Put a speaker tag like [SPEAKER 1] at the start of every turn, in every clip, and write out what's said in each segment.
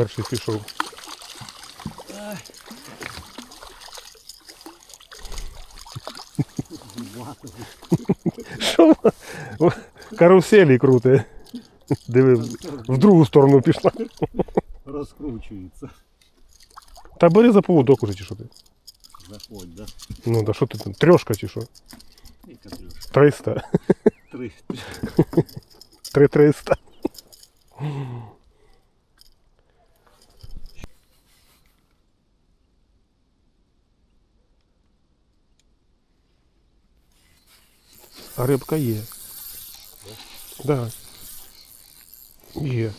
[SPEAKER 1] перший пішов. Що? вона? Каруселі крути. Диви, в другу сторону пішла.
[SPEAKER 2] Розкручується.
[SPEAKER 1] Та бери за поводок уже, чи що ти?
[SPEAKER 2] Заходь, да?
[SPEAKER 1] Ну, да що ти там? Трьошка чи що?
[SPEAKER 2] І Катрюш.
[SPEAKER 1] Триста.
[SPEAKER 2] Три.
[SPEAKER 1] Три триста. А рибка є. Да. Є.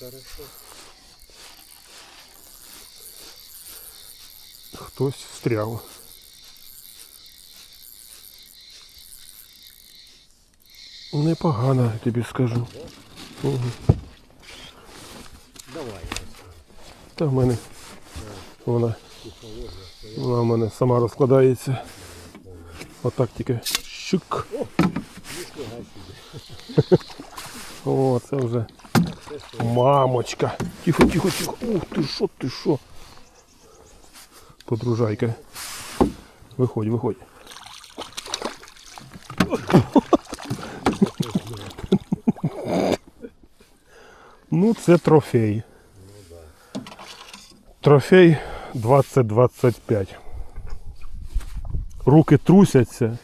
[SPEAKER 2] Хорошо.
[SPEAKER 1] Хтось встряв. Непогано, я тобі скажу. Угу.
[SPEAKER 2] Давай.
[SPEAKER 1] Та в мене вона, Вона в мене сама розкладається. Отак тільки щук. О, це вже мамочка. Тихо, тихо, тихо. Ух ти що, ти що? Подружайка. Виходь, виходь. Ну, це трофей. Трофей 2025. Руки трусяться.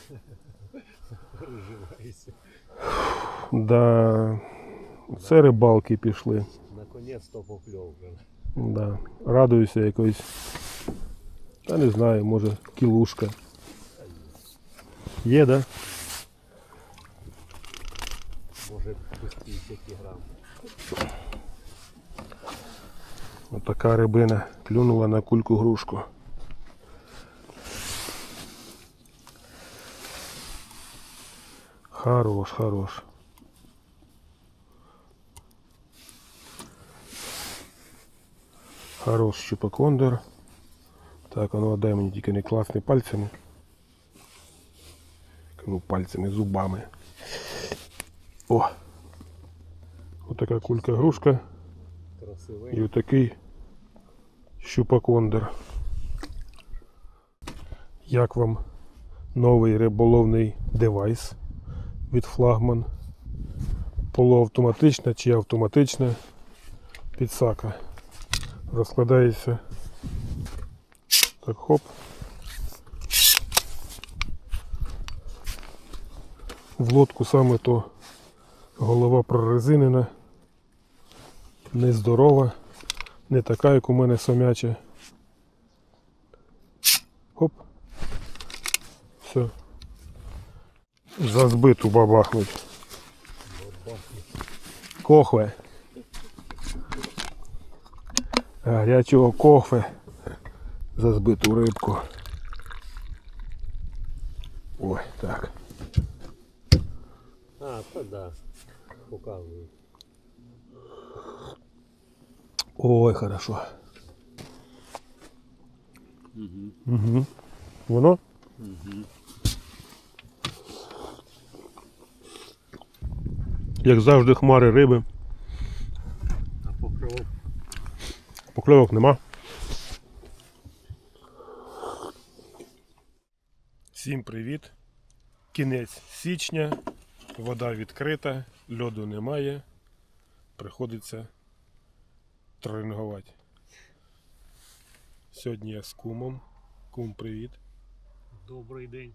[SPEAKER 1] Да. Це рибалки пішли.
[SPEAKER 2] Наконець-то покльовка.
[SPEAKER 1] Да. Радуюся якоюсь. Та не знаю, може кілушка. Є, да?
[SPEAKER 2] Може без 50 грам.
[SPEAKER 1] Отака рибина клюнула на кульку грушку. Хорош, хорош. Хорош щупакондор. Так, а ну дай мені тільки не класний пальцями. Ну, пальцями, зубами. О! Отака кулька грушка.
[SPEAKER 2] Красивий.
[SPEAKER 1] І отакий щупакондер. Як вам новий риболовний девайс від флагман? Полуавтоматична чи автоматична підсака. Розкладається. Так, хоп. В лодку саме то голова прорезинена нездорова, не така, як у мене самяча. Хоп. Все. За збиту бабахнуть. Кохве. Гарячого кохве. За збиту рибку. Ой, так.
[SPEAKER 2] А, то да. Показую.
[SPEAKER 1] Ой, хорошо.
[SPEAKER 2] Угу.
[SPEAKER 1] Угу. Воно?
[SPEAKER 2] Угу.
[SPEAKER 1] Як завжди, хмари риби.
[SPEAKER 2] А покльовок
[SPEAKER 1] Покльовок нема. Всім привіт. Кінець січня. Вода відкрита, льоду немає. Приходиться тренингувати. Сьогодні я з кумом. Кум, привіт.
[SPEAKER 2] Добрий день.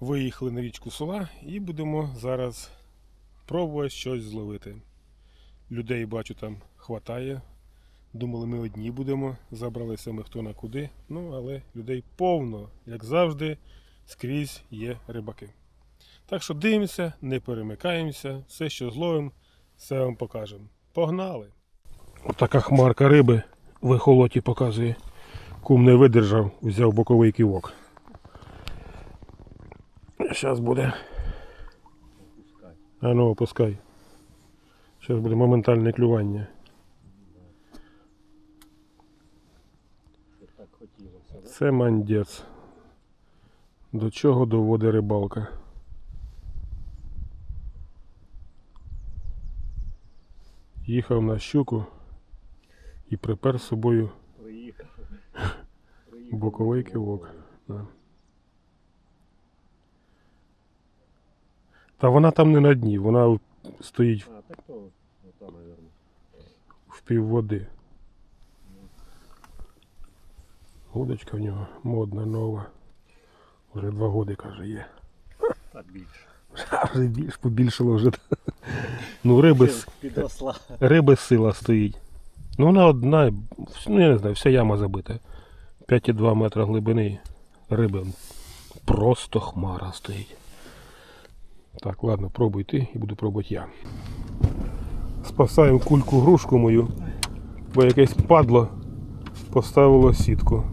[SPEAKER 1] Виїхали на річку Сола і будемо зараз пробувати щось зловити. Людей бачу там хватає. Думали, ми одні будемо. Забралися ми хто на куди. Ну, але людей повно, як завжди, скрізь є рибаки. Так що дивимося, не перемикаємося, все, що зловимо, все вам покажемо. Погнали! Отака хмарка риби в ехолоті показує. Кум не видержав, взяв боковий ківок. Зараз буде. А ну, опускай. Зараз буде моментальне клювання. Це мандець. До чого доводить рибалка? Їхав на щуку і припер з собою
[SPEAKER 2] Приїхав. Приїхав.
[SPEAKER 1] боковий кивок. Да. Та вона там не на дні, вона стоїть
[SPEAKER 2] А, так то,
[SPEAKER 1] в півводи. Удочка в нього модна, нова. Вже два роки, каже, є.
[SPEAKER 2] Так більше.
[SPEAKER 1] Вже більш побільшало вже. Ну, риби,
[SPEAKER 2] Підросла.
[SPEAKER 1] риби сила стоїть. Ну вона одна, ну я не знаю, вся яма забита. 5,2 метра глибини риби. Просто хмара стоїть. Так, ладно, пробуй ти і буду пробувати я. Спасаємо кульку грушку мою, бо якесь падло поставило сітку.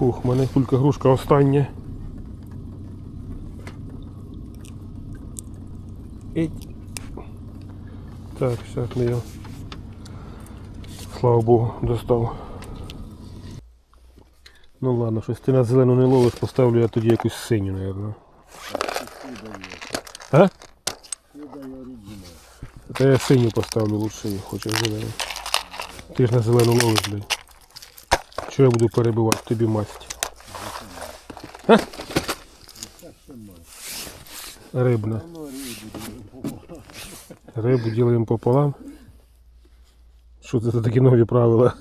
[SPEAKER 1] Фух, в мене кулька грушка остання. Еть. Так, зараз ми його. Слава Богу, достав. Ну ладно, щось ти на зелену не ловиш, поставлю я тоді якусь синю, напевно. А? Та я синю поставлю лучше, хочеш зелену. Ти ж на зелену ловиш, блядь. Що я буду перебивати тобі масть? Рибна.
[SPEAKER 2] Рибу
[SPEAKER 1] ділимо пополам. Що це за такі нові правила?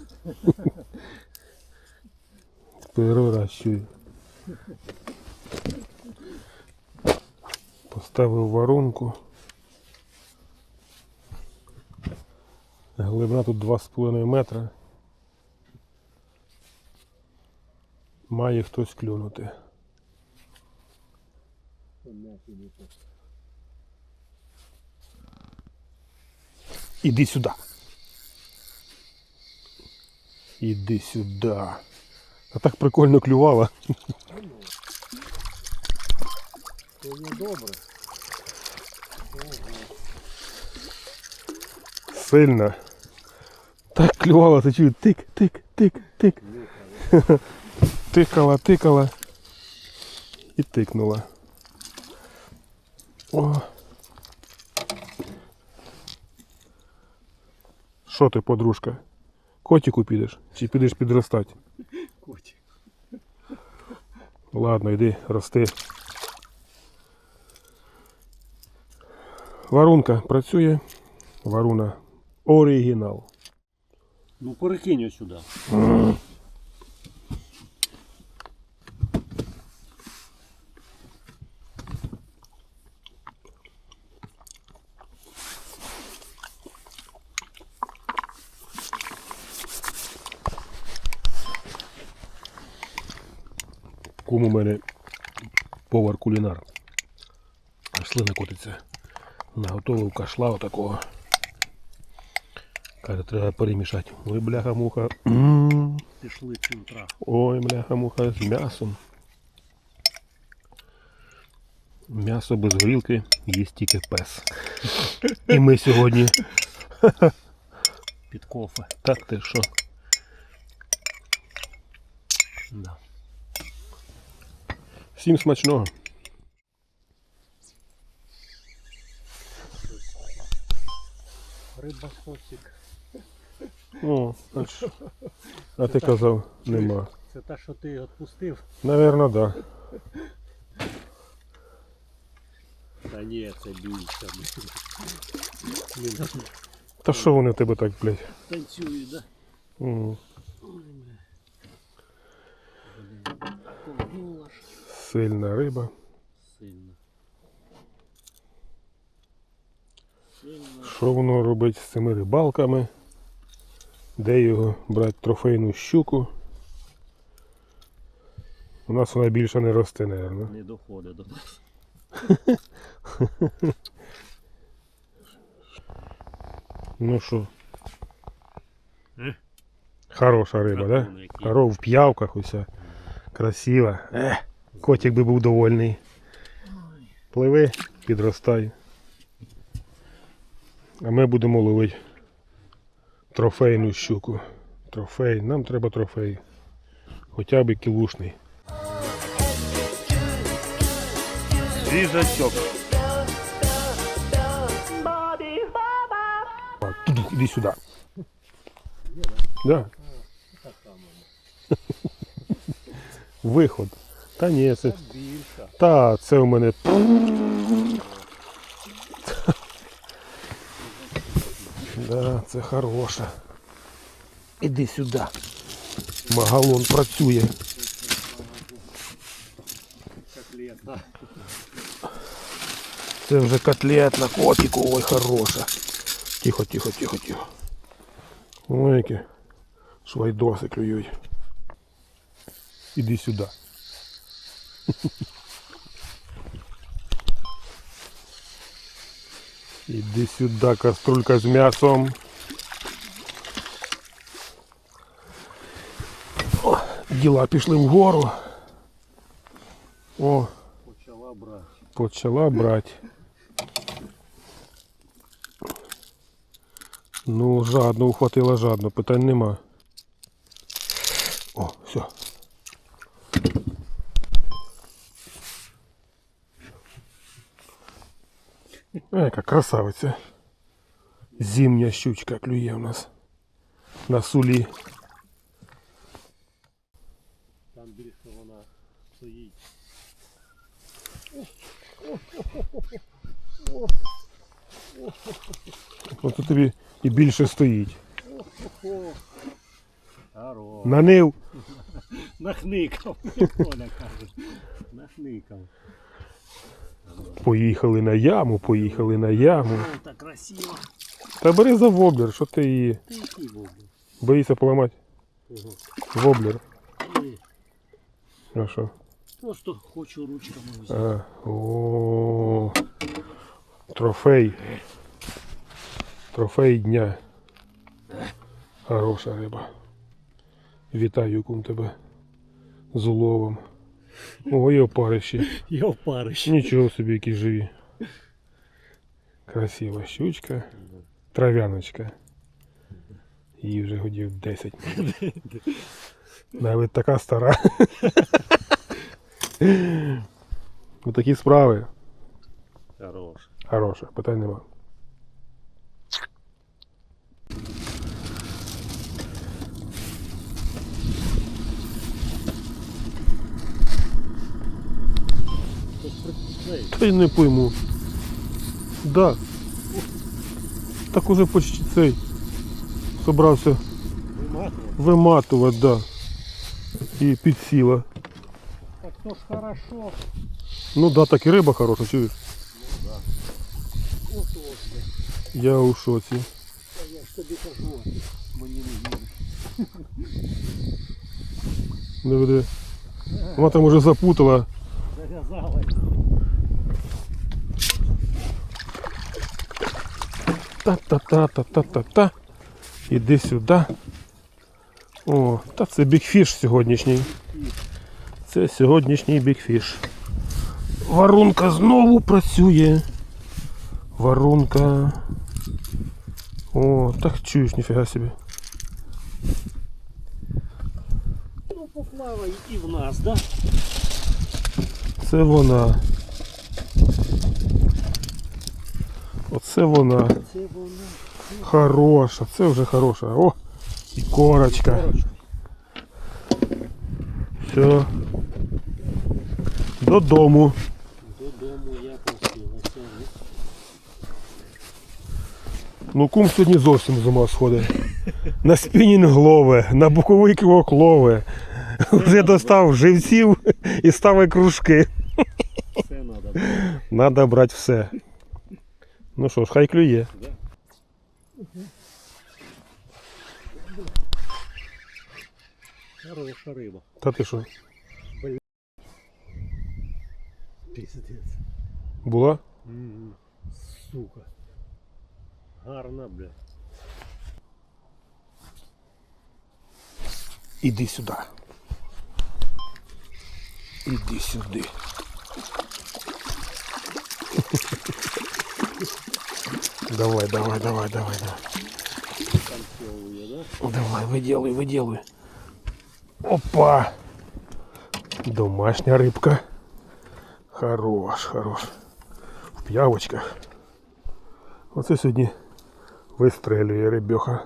[SPEAKER 1] Переращую. Поставив воронку. Глибина тут 2,5 метра. Має хтось клюнути. Іди сюди. Іди сюди. А так прикольно клювала.
[SPEAKER 2] То є добре.
[SPEAKER 1] Сильно. Так клювала, ти чую, тик, тик, тик, тик. Тикала, тикала. І тикнула. О. Що ти, подружка? Котику підеш? Чи підеш підростати?
[SPEAKER 2] Котик.
[SPEAKER 1] Ладно, йди, рости. Варунка працює. Варуна оригінал.
[SPEAKER 2] Ну перекинь сюди.
[SPEAKER 1] Кум у мене повар кулінар. Аж слина котиться. Наготовив кашла отакого. Каже, треба перемішати. Ой, бляха-муха.
[SPEAKER 2] Пішли центра.
[SPEAKER 1] Ой, бляха-муха з м'ясом. М'ясо без горілки їсть тільки пес. І ми сьогодні.
[SPEAKER 2] Під кофе.
[SPEAKER 1] Так ти що?
[SPEAKER 2] Да.
[SPEAKER 1] Всім смачного.
[SPEAKER 2] Риба сосик.
[SPEAKER 1] О, а, ж- а ти казав, нема.
[SPEAKER 2] Це те, що ти відпустив?
[SPEAKER 1] Наверно, да.
[SPEAKER 2] Та ні, це бійся.
[SPEAKER 1] Та що вони в тебе так, блядь?
[SPEAKER 2] танцюють, да? Ж
[SPEAKER 1] Сильна риба.
[SPEAKER 2] Сильно.
[SPEAKER 1] Що воно робить з цими рибалками? Де його брати трофейну щуку? У нас вона більше не росте, напевно.
[SPEAKER 2] Не доходить до нас.
[SPEAKER 1] Ну що?
[SPEAKER 2] Е?
[SPEAKER 1] Хороша риба, да?
[SPEAKER 2] Дракони які.
[SPEAKER 1] Хоро в п'явках уся. Красива. Ех, котик би був довольний. Пливи, підростай. А ми будемо ловити трофейну щуку. Трофей. Нам треба трофей. Хоча б кілушний. Свіжачок. Туду, іди сюди. Да. Виход. Та ні, це. Та, це у мене. Да, це хороше. Іди сюди. Магалон працює.
[SPEAKER 2] Котлета.
[SPEAKER 1] Це вже котлетна котику, ой, хороша. Тихо, тихо, тихо, тихо. Ой, які швайдоси клюють. Іди сюди. Іди сюди, каструлька з м'ясом. О, діла пішли вгору. О,
[SPEAKER 2] Почала брати.
[SPEAKER 1] почала брати. Ну, жадно, ухватила жадно, питань нема. О, все. А, яка красавиця. Зимня щучка клює у нас. На сулі.
[SPEAKER 2] Там більше вона стоїть.
[SPEAKER 1] Оце тобі і більше стоїть. Нанив.
[SPEAKER 2] Нахникав. Коля каже. Нахникав.
[SPEAKER 1] Поїхали на яму, поїхали на яму.
[SPEAKER 2] Так красиво.
[SPEAKER 1] Та бери за воблер, що ти її
[SPEAKER 2] Ти який був?
[SPEAKER 1] боїшся поламати?
[SPEAKER 2] Ого.
[SPEAKER 1] Воблер. А що?
[SPEAKER 2] Просто хочу ручками взяти.
[SPEAKER 1] А, о, трофей. Трофей дня. Хороша риба. Вітаю кум тебе з уловом. О, і опарищі.
[SPEAKER 2] Я опариш.
[SPEAKER 1] Нічого собі, які живі. Красива щучка. Трав'яночка. Їй вже годів 10. Навіть така стара. Отакі справи.
[SPEAKER 2] Хорош.
[SPEAKER 1] Хороше, питань нема.
[SPEAKER 2] Цей,
[SPEAKER 1] Та й не пойму. Да. Так уже почти цей. Собрався виматувати, да. І підсіла.
[SPEAKER 2] Так то ж хорошо.
[SPEAKER 1] Ну да, так і риба хороша, чуєш?
[SPEAKER 2] Ось ось.
[SPEAKER 1] Я у шоці.
[SPEAKER 2] Та я ж тобі кажу. Мені не віриш.
[SPEAKER 1] Диви, диви. Вона там уже запутала. Та-та-та-та-та-та-та. Іди сюди. О, та це бікфіш сьогоднішній. Це сьогоднішній бікфіш. Варунка знову працює. Варунка. О, так чуєш, ніфіга собі.
[SPEAKER 2] Ну поплавай і в нас, да?
[SPEAKER 1] Це вона. Оце вона.
[SPEAKER 2] Це.
[SPEAKER 1] Хороша, це вже хороша. О, і корочка. Все. Додому.
[SPEAKER 2] Додому я просилася.
[SPEAKER 1] Ну кум сьогодні зовсім з ума сходить. На спінінг лове, на боковий кивок лове. Вже достав живців і ставить кружки.
[SPEAKER 2] Це треба.
[SPEAKER 1] Надо брати все. Ну що ж, хай клює.
[SPEAKER 2] Хороша риба.
[SPEAKER 1] Та ти що,
[SPEAKER 2] Піздець.
[SPEAKER 1] була?
[SPEAKER 2] М, Сука. Гарна, бля.
[SPEAKER 1] Іди сюди. Іди сюди. Давай, давай, давай, давай, давай.
[SPEAKER 2] Там цілує, да?
[SPEAKER 1] Давай, виділуй, виділуй. Опа! Домашня рибка. Хорош, хорош. В п'явочках. Оце сьогодні вистрелює рибьоха.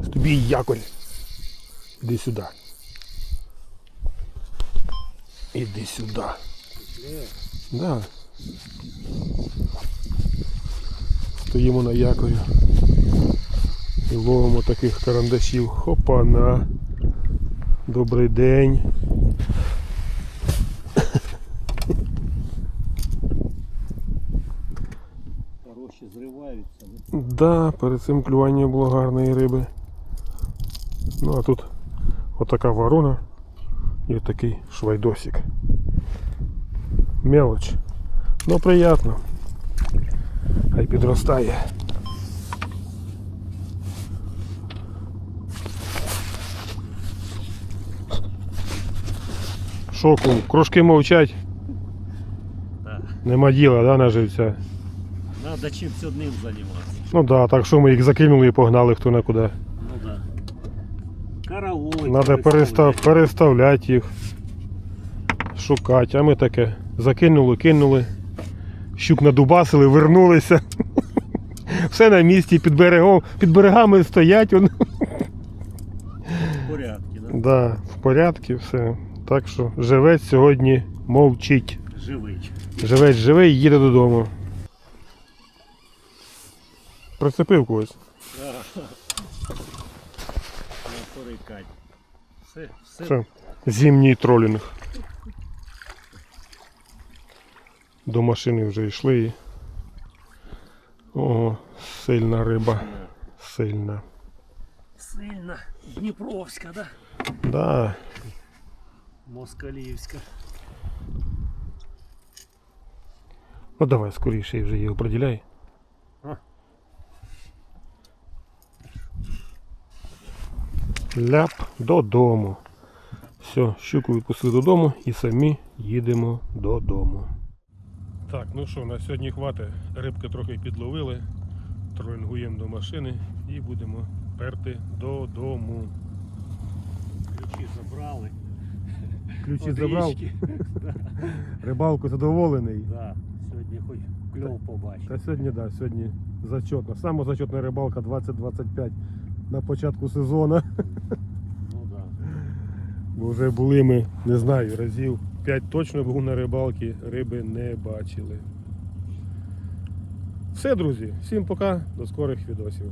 [SPEAKER 1] Ось тобі і якорь. Іди сюди. Іди сюди. Да. Стоїмо на якорі. І ловимо таких карандашів. Хопана. Добрий день.
[SPEAKER 2] Хороші зриваються. ну.
[SPEAKER 1] Да, перед цим клювання було гарної риби. Ну а тут отака ворона і отакий швайдосик. Мелоч. Ну приємно. Хай підростає. Шоку, крошки мовчать.
[SPEAKER 2] Так.
[SPEAKER 1] Нема діла, да, на живця?
[SPEAKER 2] Надо чимось одним займатися.
[SPEAKER 1] Ну да, так що ми їх закинули і погнали хто на куди.
[SPEAKER 2] Караулить.
[SPEAKER 1] Надо перестав, переставляти їх, шукати, а ми таке закинули, кинули, щук надубасили, вернулися. Все на місці під берегом, під берегами стоять.
[SPEAKER 2] В порядку, да?
[SPEAKER 1] Да, в порядку, все. Так що живець сьогодні мовчить.
[SPEAKER 2] Живий.
[SPEAKER 1] Живець живий, їде додому. Прицепив когось.
[SPEAKER 2] Все, все.
[SPEAKER 1] Все. Зимній тролінг. До машини вже йшли. і- О, сильна риба. Сильна.
[SPEAKER 2] Сильно. Дніпровська, да?
[SPEAKER 1] Да.
[SPEAKER 2] Москалівська.
[SPEAKER 1] Ну давай скоріше вже її определяй.
[SPEAKER 2] А.
[SPEAKER 1] Ляп додому. Все, щуку відпустили додому і самі їдемо додому. Так, ну що, на сьогодні хватить. Рибки трохи підловили. Тролінгуємо до машини і будемо перти додому.
[SPEAKER 2] Ключі забрали.
[SPEAKER 1] Ключі забрав,
[SPEAKER 2] річки.
[SPEAKER 1] рибалку задоволений.
[SPEAKER 2] Да. Сьогодні хоч кльов побачив.
[SPEAKER 1] Та сьогодні, да, сьогодні зачетна. Саме зачетна рибалка 2025 на початку сезону. Бо вже були ми, не знаю, разів 5 точно був на рибалці, риби не бачили. Все, друзі, всім пока, до скорих відосів.